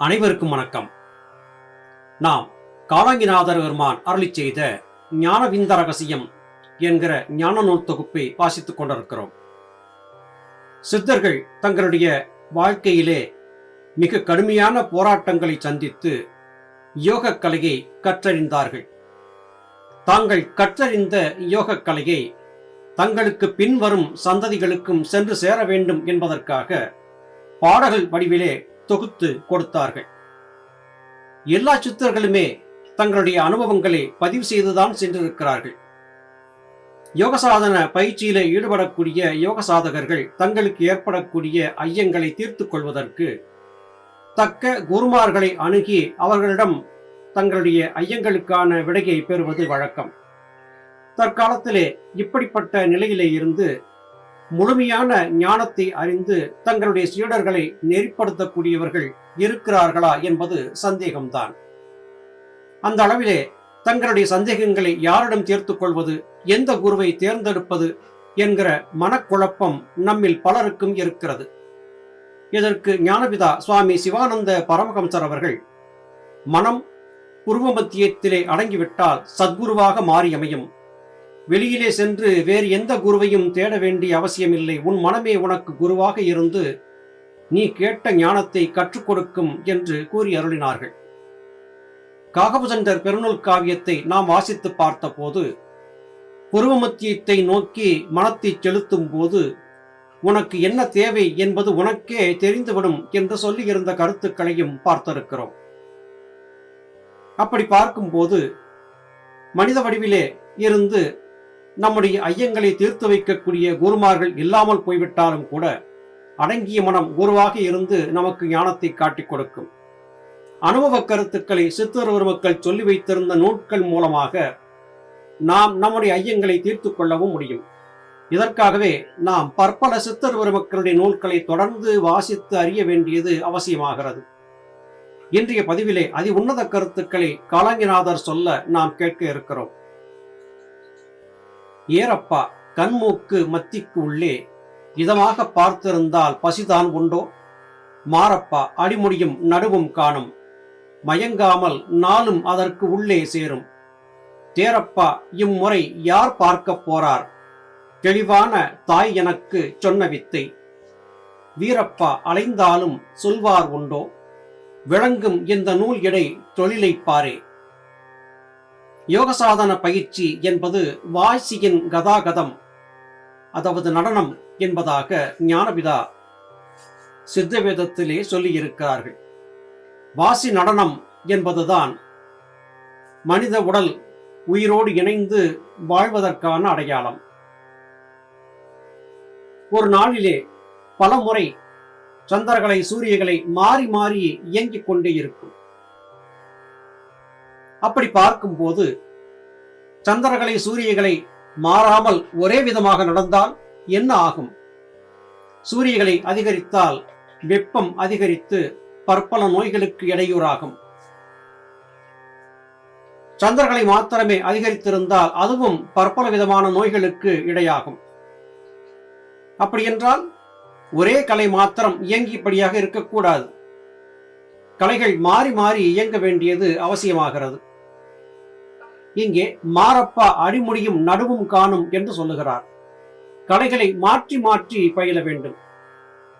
அனைவருக்கும் வணக்கம். நாம் காலாங்கிநாதர் பெருமான் அருளி செய்த ஞானவிந்த ரகசியம் என்கிற ஞான நூல் தொகுப்பை வாசித்துக் கொண்டிருக்கிறோம். சித்தர்கள் தங்களுடைய வாழ்க்கையிலே மிக கடுமையான போராட்டங்களை சந்தித்து யோக கலையை கற்றறிந்தார்கள். தாங்கள் கற்றறிந்த யோக கலையை தங்களுக்கு பின்வரும் சந்ததிகளுக்கும் சென்று சேர வேண்டும் என்பதற்காக பாடல்கள் வடிவிலே தொகுத்து கொடுத்தார்கள். எல்லா சித்தர்களுமே தங்களுடைய அனுபவங்களை பதிவு செய்துதான் சென்றிருக்கிறார்கள். யோக சாதன பயிற்சியில ஈடுபடக்கூடிய யோக சாதகர்கள் தங்களுக்கு ஏற்படக்கூடிய ஐயங்களை தீர்த்துக் கொள்வதற்கு தக்க குருமார்களை அணுகி அவர்களிடம் தங்களுடைய ஐயங்களுக்கான விடையை பெறுவது வழக்கம். தற்காலத்திலே இப்படிப்பட்ட நிலையிலே இருந்து முழுமையான ஞானத்தை அறிந்து தங்களுடைய சீடர்களை நெறிப்படுத்தக்கூடியவர்கள் இருக்கிறார்களா என்பது சந்தேகம்தான். அந்த அளவிலே தங்களுடைய சந்தேகங்களை யாரிடம் தீர்த்து கொள்வது எந்த குருவை தேர்ந்தெடுப்பது என்கிற மனக்குழப்பம் நம்மில் பலருக்கும் இருக்கிறது. இதற்கு ஞானபிதா சுவாமி சிவானந்த பரமஹம்சர் அவர்கள் மனம் உருவமத்தியத்திலே அடங்கிவிட்டால் சத்குருவாக மாறியமையும். வெளியிலே சென்று வேறு எந்த குருவையும் தேட வேண்டிய அவசியமில்லை. உன் மனமே உனக்கு குருவாக இருந்து நீ கேட்ட ஞானத்தை கற்றுக் கொடுக்கும் என்று கூறி அருளினார்கள். காகபுசண்டர் பெருநூல் காவியத்தை நாம் வாசித்து பார்த்தபோது புருவமத்தியத்தை நோக்கி மனத்தை செலுத்தும் போது உனக்கு என்ன தேவை என்பது உனக்கே தெரிந்துவிடும் என்று சொல்லியிருந்த கருத்துக்களையும் பார்த்திருக்கிறோம். அப்படி பார்க்கும்போது மனித வடிவிலே இருந்து நம்முடைய ஐயங்களை தீர்த்து வைக்கக்கூடிய குருமார்கள் இல்லாமல் போய்விட்டாலும் கூட அடங்கிய மனம் குருவாக இருந்து நமக்கு ஞானத்தை காட்டிக் கொடுக்கும். அனுபவ கருத்துக்களை சித்தர் மக்கள் சொல்லி வைத்திருந்த நூட்கள் மூலமாக நாம் நம்முடைய ஐயங்களை தீர்த்து கொள்ளவும் முடியும். இதற்காகவே நாம் பற்பல சித்தர் மக்களுடைய நூல்களை தொடர்ந்து வாசித்து அறிய வேண்டியது அவசியமாகிறது. இன்றைய பதிவிலே அதி உன்னத கருத்துக்களை காலாங்கிநாதர் சொல்ல நாம் கேட்க இருக்கிறோம். ஏறப்பா கண்மூக்கு மத்திக்கு உள்ளே. இதமாக பார்த்திருந்தால் பசிதான் உண்டோ? மாரப்பா அடிமுடியும் நடுவும் காணும். மயங்காமல் நாளும் அதற்கு உள்ளே சேரும். தேரப்பா இம்முறை யார் பார்க்கப் போறார்? தெளிவான தாய் எனக்கு சொன்ன வித்தை. வீரப்பா அலைந்தாலும் சொல்வார் உண்டோ? விளங்கும் இந்த நூல் எடை தொழிலை பாரே. யோகசாதன பயிற்சி என்பது வாசியின் கதாகதம் அதாவது நடனம் என்பதாக ஞானபிதா சித்தவேதத்திலே சொல்லியிருக்கிறார்கள். வாசி நடனம் என்பதுதான் மனித உடல் உயிரோடு இணைந்து வாழ்வதற்கான அடையாளம். ஒரு நாளிலே பல முறை சந்திரகளை சூரியகளை மாறி மாறி இயங்கிக் கொண்டே இருக்கும். அப்படி பார்க்கும்போது சந்திரகளை சூரியகளை மாறாமல் ஒரே விதமாக நடந்தால் என்ன ஆகும்? சூரியகளை அதிகரித்தால் வெப்பம் அதிகரித்து பற்பல நோய்களுக்கு இடையூறாகும். சந்திரகளை மாத்திரமே அதிகரித்திருந்தால் அதுவும் பற்பல விதமான நோய்களுக்கு இடையாகும். அப்படியென்றால் ஒரே கலை மாத்திரம் இயங்கியபடியாக இருக்கக்கூடாது. கலைகள் மாறி மாறி இயங்க வேண்டியது அவசியமாகிறது. இங்கே மாரப்பா அடிமுடியும் நடுவும் காணும் என்று சொல்லுகிறார். கலைகளை மாற்றி மாற்றி பயில வேண்டும்.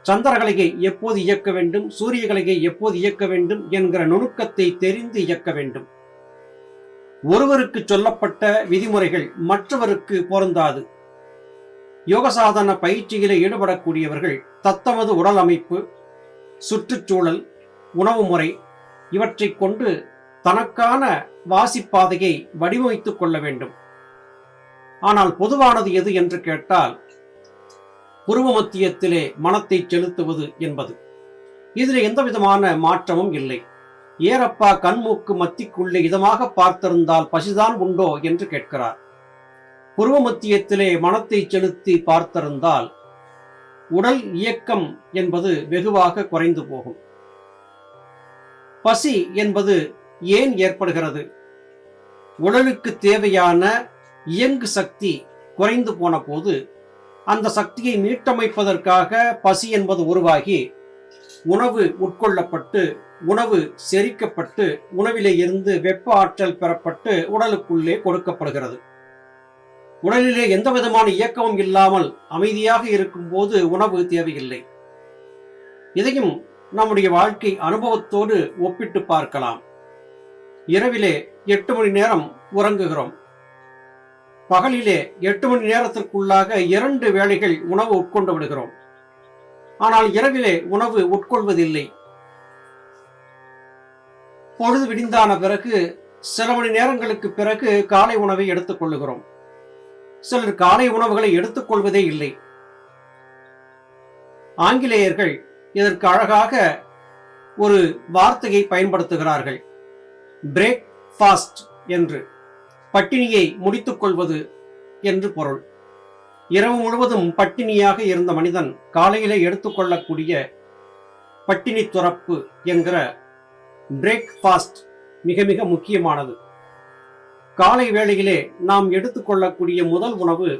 சந்திரகலையை எப்போது இயக்க வேண்டும்? சூரியகலையை எப்போது இயக்க வேண்டும்? என்கிற நுணுக்கத்தை தெரிந்து இயக்க வேண்டும். ஒருவருக்கு சொல்லப்பட்ட விதிமுறைகள் மற்றவருக்கு பொருந்தாது. யோகசாதன பயிற்சிகளில் ஈடுபடக்கூடியவர்கள் தத்தமது உடல் அமைப்பு சுற்றுச்சூழல் உணவு முறை இவற்றை கொண்டு தனக்கான வாசிப்பாதையை வடிவமைத்துக் கொள்ள வேண்டும். ஆனால் பொதுவானது எது என்று கேட்டால் புருவ மத்தியத்திலே மனத்தை செலுத்துவது என்பது. இதில் எந்த விதமான மாற்றமும் இல்லை. ஏறப்பா கண்மூக்கு மத்திக்குள்ளே இதமாக பார்த்திருந்தால் பசிதான் உண்டோ என்று கேட்கிறார். புருவ மத்தியத்திலே மனத்தை செலுத்தி பார்த்திருந்தால் உடல் இயக்கம் என்பது வெகுவாக குறைந்து போகும். பசி என்பது ஏன் ஏற்படுகிறது? உடலுக்கு தேவையான இயங்கு சக்தி குறைந்து போன போது அந்த சக்தியை மீட்டமைப்பதற்காக பசி என்பது உருவாகி உணவு உட்கொள்ளப்பட்டு உணவு செரிக்கப்பட்டு உணவிலே இருந்து வெப்ப ஆற்றல் பெறப்பட்டு உடலுக்குள்ளே கொடுக்கப்படுகிறது. உடலிலே எந்த விதமான இயக்கமும் இல்லாமல் அமைதியாக இருக்கும்போது உணவு தேவையில்லை. இதையும் நம்முடைய வாழ்க்கை அனுபவத்தோடு ஒப்பிட்டு பார்க்கலாம். இரவிலே எட்டு மணி நேரம் உறங்குகிறோம். பகலிலே எட்டு மணி நேரத்திற்குள்ளாக இரண்டு வேளைகள் உணவு உட்கொண்டு விடுகிறோம். ஆனால் இரவிலே உணவு உட்கொள்வதில்லை. பொழுது விடிந்தான பிறகு சில மணி நேரங்களுக்கு பிறகு காலை உணவை எடுத்துக் கொள்ளுகிறோம். சிலர் காலை உணவுகளை எடுத்துக்கொள்வதே இல்லை. ஆங்கிலேயர்கள் இதற்கு அழகாக ஒரு வார்த்தையை பயன்படுத்துகிறார்கள். பிரேக் ஃபாஸ்ட் என்று பட்டினியை முடித்துக் கொள்வது என்று பொருள். இரவு முழுவதும் பட்டினியாக இருந்த மனிதன் காலையிலே எடுத்துக்கொள்ளக்கூடிய பட்டினி துறப்பு என்கிற பிரேக் ஃபாஸ்ட் மிக மிக முக்கியமானது. காலை வேளையிலே நாம் எடுத்துக்கொள்ளக்கூடிய முதல் உணவு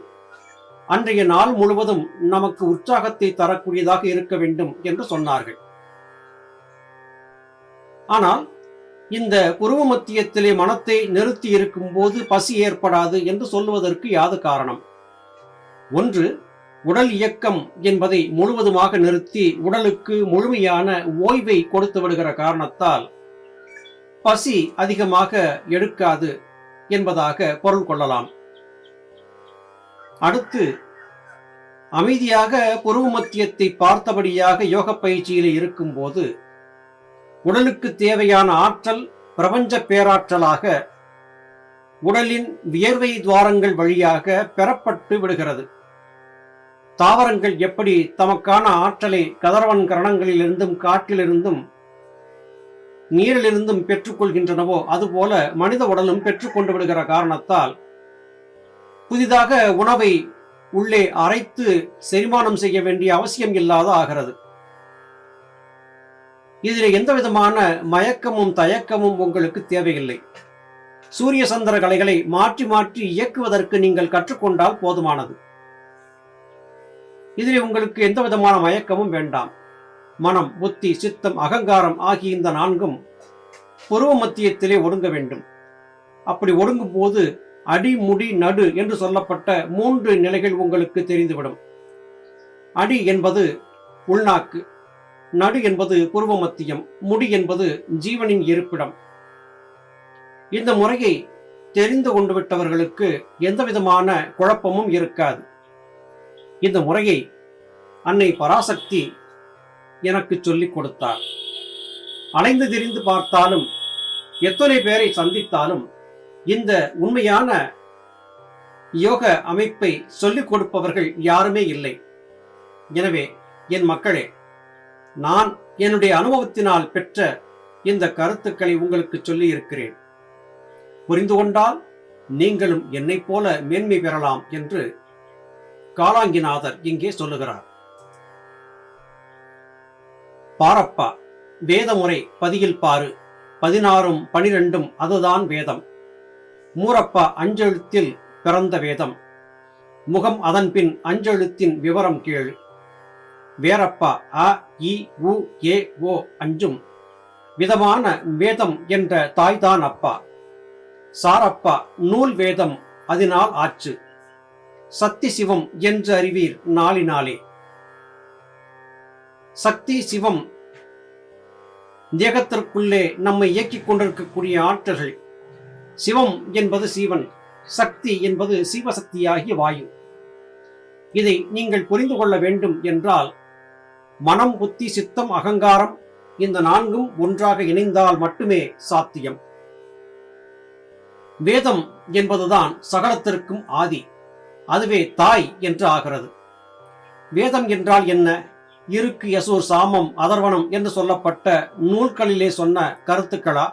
அன்றைய நாள் முழுவதும் நமக்கு உற்சாகத்தை தரக்கூடியதாக இருக்க வேண்டும் என்று சொன்னார்கள். ஆனால் இந்த புருவ மத்தியத்திலே மனத்தை நிறுத்தி இருக்கும் போது பசி ஏற்படாது என்று சொல்லுவதற்கு யாது காரணம்? ஒன்று உடல் இயக்கம் என்பதை முழுவதுமாக நிறுத்தி உடலுக்கு முழுமையான ஓய்வை கொடுத்து விடுகிற காரணத்தால் பசி அதிகமாக எடுக்காது என்பதாக பொருள் கொள்ளலாம். அடுத்து அமைதியாக புருவ மத்தியத்தை பார்த்தபடியாக யோக பயிற்சியில் இருக்கும்போது உடலுக்கு தேவையான ஆற்றல் பிரபஞ்ச பேராற்றலாக உடலின் வியர்வை துவாரங்கள் வழியாக பெறப்பட்டு விடுகிறது. தாவரங்கள் எப்படி தமக்கான ஆற்றலை கதரவன் கரணங்களிலிருந்தும் காற்றிலிருந்தும் நீரிலிருந்தும் பெற்றுக்கொள்கின்றனவோ அதுபோல மனித உடலும் பெற்றுக்கொண்டு விடுகிற காரணத்தால் புதிதாக உணவை உள்ளே அரைத்து செரிமானம் செய்ய வேண்டிய அவசியம் இல்லாத ஆகிறது. இதில் எந்த விதமான மயக்கமும் தயக்கமும் உங்களுக்கு தேவையில்லை. சூரிய சந்திர கலைகளை மாற்றி மாற்றி இயக்குவதற்கு நீங்கள் கற்றுக்கொண்டால் போதுமானது. இதில் உங்களுக்கு எந்த விதமான மயக்கமும் வேண்டாம். மனம் புத்தி சித்தம் அகங்காரம் ஆகிய இந்த நான்கும் புருவ மத்தியத்திலே ஒடுங்க வேண்டும். அப்படி ஒடுங்கும் போது அடி முடி நடு என்று சொல்லப்பட்ட மூன்று நிலைகள் உங்களுக்கு தெரிந்துவிடும். அடி என்பது உள்நாக்கு நடு என்பது புருவ மத்தியம் முடி என்பது ஜீவனின் இருப்பிடம். இந்த முறையை தெரிந்து கொண்டு விட்டவர்களுக்கு எந்தவிதமான குழப்பமும் இருக்காது. இந்த முறையை அன்னை பராசக்தி எனக்கு சொல்லிக் கொடுத்தார். அலைந்து திரிந்து பார்த்தாலும் எத்தனை பேரை சந்தித்தாலும் இந்த உண்மையான யோக அமைப்பை சொல்லிக் கொடுப்பவர்கள் யாருமே இல்லை. எனவே என் மக்களே நான் என்னுடைய அனுபவத்தினால் பெற்ற இந்த கருத்துக்களை உங்களுக்கு சொல்லி இருக்கிறேன் புரிந்து கொண்டால் நீங்களும் என்னைப் போல மேன்மை பெறலாம் என்று காலாங்கிநாதர் இங்கே சொல்லுகிறார். பாரப்பா வேதமுறை பதியில் பாரு. பதினாறும் பனிரெண்டும் அதுதான் வேதம். மூரப்பா அஞ்செழுத்தில் பிறந்த வேதம். முகம் அதன்பின் அஞ்செழுத்தின் விவரம் கேள். வேரப்பா அ இ உ ஏ ஓ அஞ்சும். விதமான வேதம் என்ற தாய்தான் அப்பா. சாரப்பா நூல் வேதம் அதனால் ஆச்சு. சக்தி சிவம் என்று அறிவீர் நாளினாலே. சக்தி சிவம் தேகத்திற்குள்ளே நம்மை இயக்கிக் கொண்டிருக்கக்கூடிய ஆற்றல்கள். சிவம் என்பது சீவன் சக்தி என்பது சிவசக்தியாகிய வாயு. இதை நீங்கள் புரிந்து கொள்ள வேண்டும் என்றால் மனம் புத்தி சித்தம் அகங்காரம் இந்த நான்கும் ஒன்றாக இணைந்தால் மட்டுமே சாத்தியம். வேதம் என்பதுதான் சகலத்திற்கும் ஆதி. அதுவே தாய் என்று ஆகிறது. வேதம் என்றால் என்ன? இருக்கு யசூர் சாமம் அதர்வனம் என்று சொல்லப்பட்ட நூல்களிலே சொன்ன கருத்துக்களா?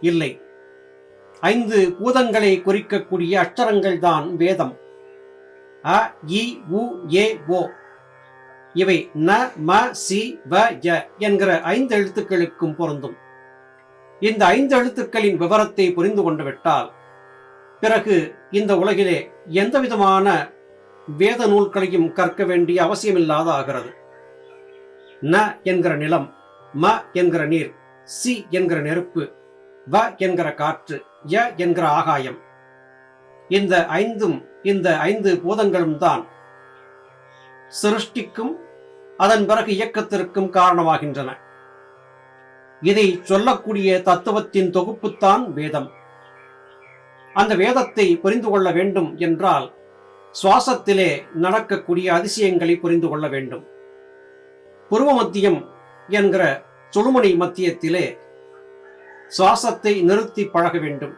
இல்லை. ஐந்து பூதங்களை குறிக்கக்கூடிய அச்சரங்கள் தான் வேதம். அ இ உ ஏ ஓ. இவை ந ம சி வ ய என்கிற ஐந்து எழுத்துக்களுக்கும் பொருந்தும். இந்த ஐந்து எழுத்துக்களின் விவரத்தை புரிந்து கொண்டு விட்டால் பிறகு இந்த உலகிலே எந்த விதமான வேத நூல்களையும் கற்க வேண்டிய அவசியமில்லாத ஆகிறது ந என்கிற நிலம் ம என்கிற நீர் சி என்கிற நெருப்பு வ என்கிற காற்று ய என்கிற ஆகாயம். இந்த ஐந்தும் இந்த ஐந்து பூதங்களும் தான் சிருஷ்டிக்கும் அதன் பிறகு இயக்கத்திற்கும் காரணமாகின்றன. இதை சொல்லக்கூடிய தத்துவத்தின் தொகுப்புத்தான் வேதம். அந்த வேதத்தை புரிந்து கொள்ள வேண்டும் என்றால் சுவாசத்திலே நடக்கக்கூடிய அதிசயங்களை புரிந்து கொள்ள வேண்டும். புருவ மத்தியம் என்கிற சுழுமணி மத்தியத்திலே சுவாசத்தை நிறுத்தி பழக வேண்டும்.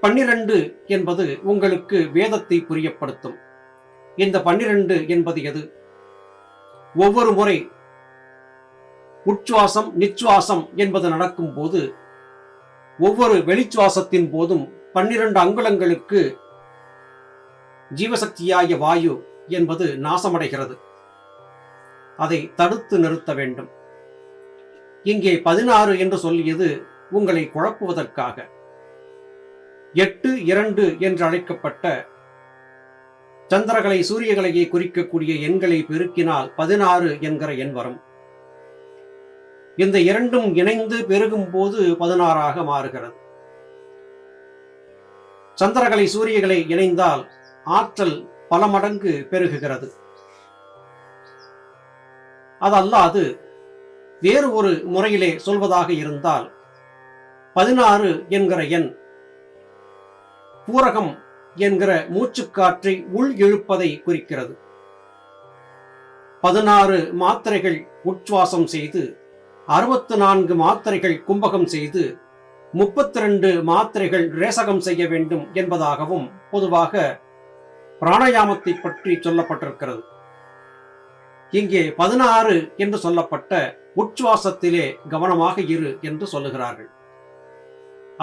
பன்னிரண்டு என்பது உங்களுக்கு வேதத்தை புரியப்படுத்தும். இந்த பன்னிரண்டு என்பது எது? ஒவ்வொரு முறை உச்சுவாசம் நிச்சுவாசம் என்பது நடக்கும் போது ஒவ்வொரு வெளிச்சுவாசத்தின் போதும் பன்னிரண்டு அங்குலங்களுக்கு ஜீவசக்தியாகிய வாயு என்பது நாசமடைகிறது. அதை தடுத்து நிறுத்த வேண்டும். இங்கே பதினாறு என்று சொல்லியது உங்களை குழப்புவதற்காக. எட்டு இரண்டு என்று அழைக்கப்பட்ட சந்திரகலை சூரியகலையை குறிக்கக்கூடிய எண்களை பெருக்கினால் பதினாறு என்கிற எண் வரும். இந்த இரண்டும் இணைந்து பெருகும் போது பதினாறாக மாறுகிறது. சந்திரகலை சூரியகலை இணைந்தால் ஆற்றல் பல மடங்கு பெருகுகிறது. அதல்லாது வேறு ஒரு முறையிலே சொல்வதாக இருந்தால் பதினாறு என்கிற எண் பூரகம் என்கிற மூச்சுக்காற்றை உள் இழுப்பதை குறிக்கிறது. பதினாறு மாத்திரைகள் உட்சுவாசம் செய்து அறுபத்து நான்கு மாத்திரைகள் கும்பகம் செய்து முப்பத்தி ரெண்டு மாத்திரைகள் ரேசகம் செய்ய வேண்டும் என்பதாகவும் பொதுவாக பிராணாயாமத்தை பற்றி சொல்லப்பட்டிருக்கிறது. இங்கே பதினாறு என்று சொல்லப்பட்ட உச்சுவாசத்திலே கவனமாக இரு என்று சொல்லுகிறார்கள்.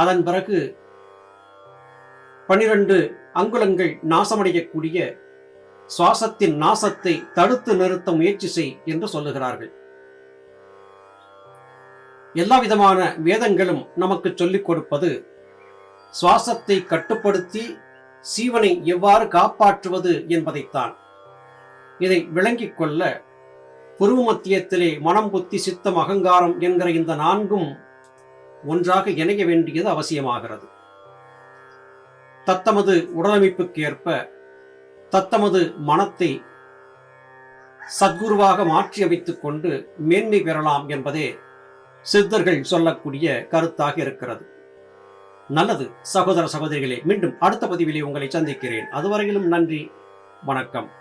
அதன் பிறகு பனிரெண்டு அங்குலங்கள் நாசமடையக்கூடிய சுவாசத்தின் நாசத்தை தடுத்து நிறுத்த முயற்சி செய் என்று சொல்லுகிறார்கள். எல்லா விதமான வேதங்களும் நமக்கு சொல்லிக் கொடுப்பது சுவாசத்தை கட்டுப்படுத்தி சீவனை எவ்வாறு காப்பாற்றுவது என்பதைத்தான். இதை விளங்கிக் கொள்ள புருவ மத்தியத்திலே மனம் புத்தி சித்தம் அகங்காரம் என்கிற இந்த நான்கும் ஒன்றாக இணைய வேண்டியது அவசியமாகிறது. தத்தமது உடலமைப்புக்கு ஏற்ப தத்தமது மனத்தை சத்குருவாக மாற்றி அமைத்துக் கொண்டு மேன்மை பெறலாம் என்பதே சித்தர்கள் சொல்லக்கூடிய கருத்தாக இருக்கிறது. நல்லது சகோதர சகோதரிகளே மீண்டும் அடுத்த பதிவிலே உங்களை சந்திக்கிறேன். அதுவரையிலும் நன்றி வணக்கம்.